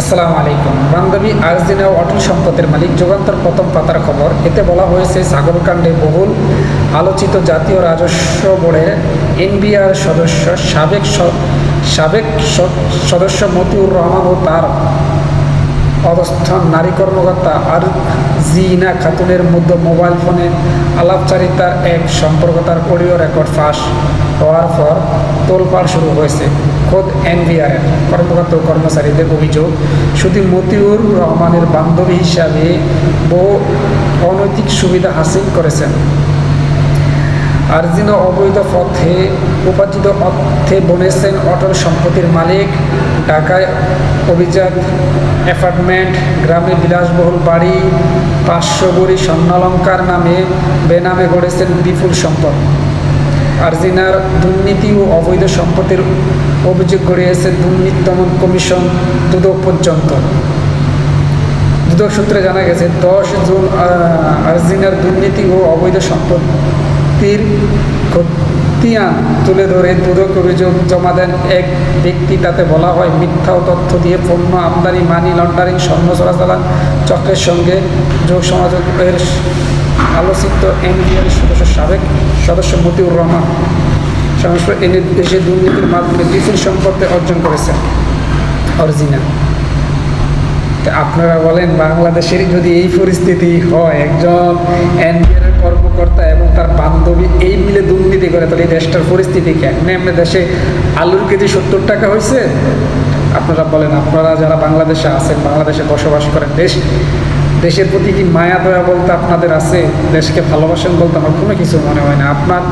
আসসালামু আলাইকুম। বান্ধবী আর্জেনা অটল সম্পদের মালিক যুগান্তর প্রথম পাতার খবর। এতে বলা হয়েছে, সাগরকাণ্ডে বহুল আলোচিত জাতীয় রাজস্ব বোর্ডের এনবিআর সদস্য সাবেক সাবেক সদস্য মতিউর রহমান ও তার অবস্থান, নারী কর্মকর্তা আর জিনা খাতুনের মধ্যে মোবাইল ফোনে আলাপচারিতার এক সম্পর্কতার অডিও রেকর্ড ফাঁস হওয়ার পর তোলপাড় শুরু হয়েছে খোদ এনভিআরের। কর্মকর্তা ও কর্মচারীদের অভিযোগ শুধু মতিউর রহমানের বান্ধবী হিসাবে বহু অনৈতিক সুবিধা হাসিল করেছেন। আর্জিনা অবৈধ পথে উপার্জিত অর্থে বনেছেন অটল সম্পত্তির মালিক, ঢাকায় অভিজাত অ্যাপার্টমেন্ট, গ্রামে বিলাসবহুল বাড়ি পাঁচশো বড়ি স্বর্ণালঙ্কার নামে বেনামে গড়েছেন বিপুল সম্পদ। আর্জিনার দুর্নীতি ও অবৈধ সম্পত্তির অভিযোগ গড়িয়েছে দুর্নীতি দমন কমিশন দুদক পর্যন্ত। দুদক সূত্রে জানা গেছে, দশ জুন আর্জিনার দুর্নীতি ও অবৈধ সম্পত্তির খতিয়ান তুলে ধরে দুদক অভিযোগ জমা দেন এক ব্যক্তি। তাতে বলা হয়, মিথ্যা ও তথ্য দিয়ে পণ্য আমদানি, মানি লন্ডারিং, স্বর্ণ চোরাচালান চক্রের সঙ্গে যোগ সমাজের আলোচিত এনডিএর সদস্য সাবেক সদস্য মতিউর রহমান সংস্কৃত এনে দেশে দুর্নীতির মাধ্যমে বিপুল সম্পত্তি অর্জন করেছেন। অরিজিনাল। আপনারা বলেন বাংলাদেশের যদি এই পরিস্থিতি হয়, একজন এনবিআর দুর্নীতি করে, তাহলে এই দেশটার পরিস্থিতি কেমন এমনি দেশে আলুর কেজি সত্তর টাকা হয়েছে আপনারা বলেন, আপনারা যারা বাংলাদেশে আছেন, বাংলাদেশে বসবাস করেন, দেশ, দেশের প্রতি কি মায়া, দয়া বলতে আপনাদের আছে? দেশকে ভালোবাসেন বলতে আমার কোনো কিছু মনে হয় না। আপনার,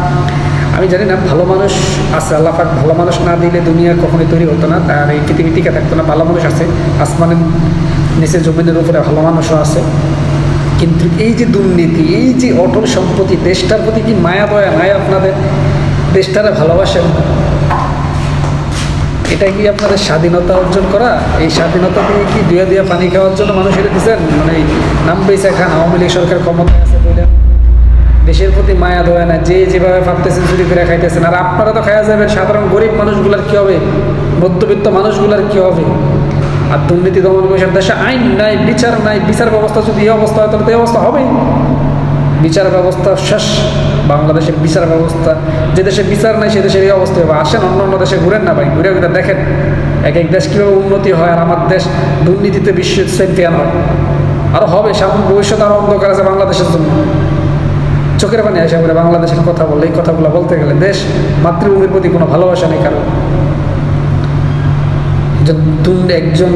আমি জানি না, ভালো মানুষ আছে, আল্লাহ পাক ভালো মানুষ না দিলে দুনিয়া কখনোই তৈরি হতো না। তার এই পৃথিবী টিকে থাকতো না, ভালো মানুষ আছে, আসমানের নিচে জমিনের উপরে ভালো মানুষও আছে। কিন্তু এই যে দুর্নীতি, এই যে অটল সম্পত্তি, দেশটার প্রতি কি মায়া, দয়া নাই আপনাদের? দেশটারে ভালোবাসেন? এটা কি আপনাদের স্বাধীনতা অর্জন করা? এই স্বাধীনতা দিয়ে কি দুয়া দুয়া পানি খাওয়ার জন্য মানুষ এটা দিচ্ছেন মানে নাম বেসা খান আওয়ামী লীগ সরকার ক্ষমতায় আছে বললেন দেশের প্রতি মায়া, দয়া না যে যেভাবে ভাবতেছেন, চুরি করে খাইতেছেন। আর আপনারা তো খাওয়া যাবেন, সাধারণ গরিব মানুষগুলার কী হবে? মধ্যবিত্ত মানুষগুলার কী হবে? আর দুর্নীতি দমন কমিশন দেশে আইন নাই, বিচার নাই, বিচার ব্যবস্থা যদি এই অবস্থা হয়, তাহলে তো এই অবস্থা হবেই। বিচার ব্যবস্থা শেষ। বাংলাদেশের বিচার ব্যবস্থা, যে দেশে বিচার নাই, সে দেশের এই অবস্থা হবে। আসেন, অন্য অন্য দেশে ঘুরেন না ভাই, ঘুরে ঘুরে দেখেন। এক এক দেশ কীভাবে উন্নতি হয় আর আমার দেশ দুর্নীতিতে বিশ্ব চ্যাম্পিয়ন হয়। আরও হবে, সামনে ভবিষ্যৎ আরও অন্ধকার আছে বাংলাদেশের জন্য। চোখের পানি আসে আমরা বাংলাদেশের কথা বলে, এই কথাগুলো বলতে গেলে দেশ মাতৃভূমির প্রতি কোনো ভালোবাসা নেই কারণ দুন- একজন